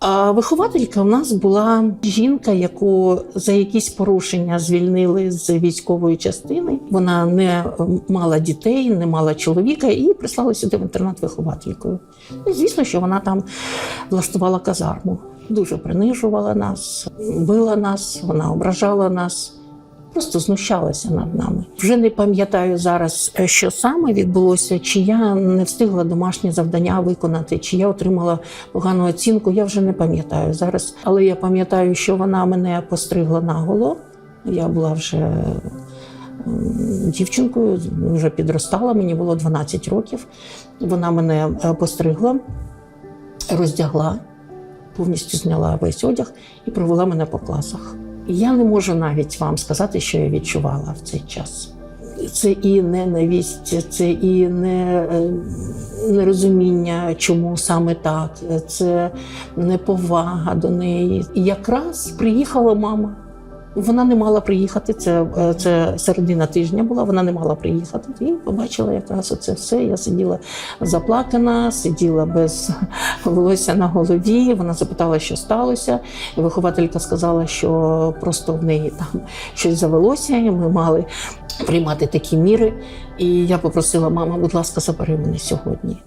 А вихователька у нас була жінка, яку за якісь порушення звільнили з військової частини. Вона не е, мала дітей, не мала чоловіка і прислали сюди в інтернат вихователькою. І звісно, що вона там влаштувала казарму. Дуже принижувала нас, била нас, вона ображала нас. Просто знущалася над нами. Вже не пам'ятаю зараз, е, що саме відбулося, чи я не встигла домашні завдання виконати, чи я отримала погану оцінку. Я вже не пам'ятаю зараз. Але я пам'ятаю, що вона мене постригла наголо. Я була вже дівчинкою, вже підростала, мені було 12 років. Вона мене е, постригла, роздягла, повністю зняла весь одяг і провела мене по класах. Я не можу навіть вам сказати, що я відчувала в цей час. Це і ненависть, це і не, е, нерозуміння, чому саме так, це неповага до неї. І якраз приїхала мама. Вона не мала приїхати. Це, е, це середина тижня була. Вона не мала приїхати. І побачила якраз оце все. Я сиділа заплакана, сиділа без волосся на голові. Вона запитала, що сталося. І вихователька сказала, що просто в неї там щось завелося, і ми мали приймати такі міри. І я попросила, мама, будь ласка, забери мене сьогодні.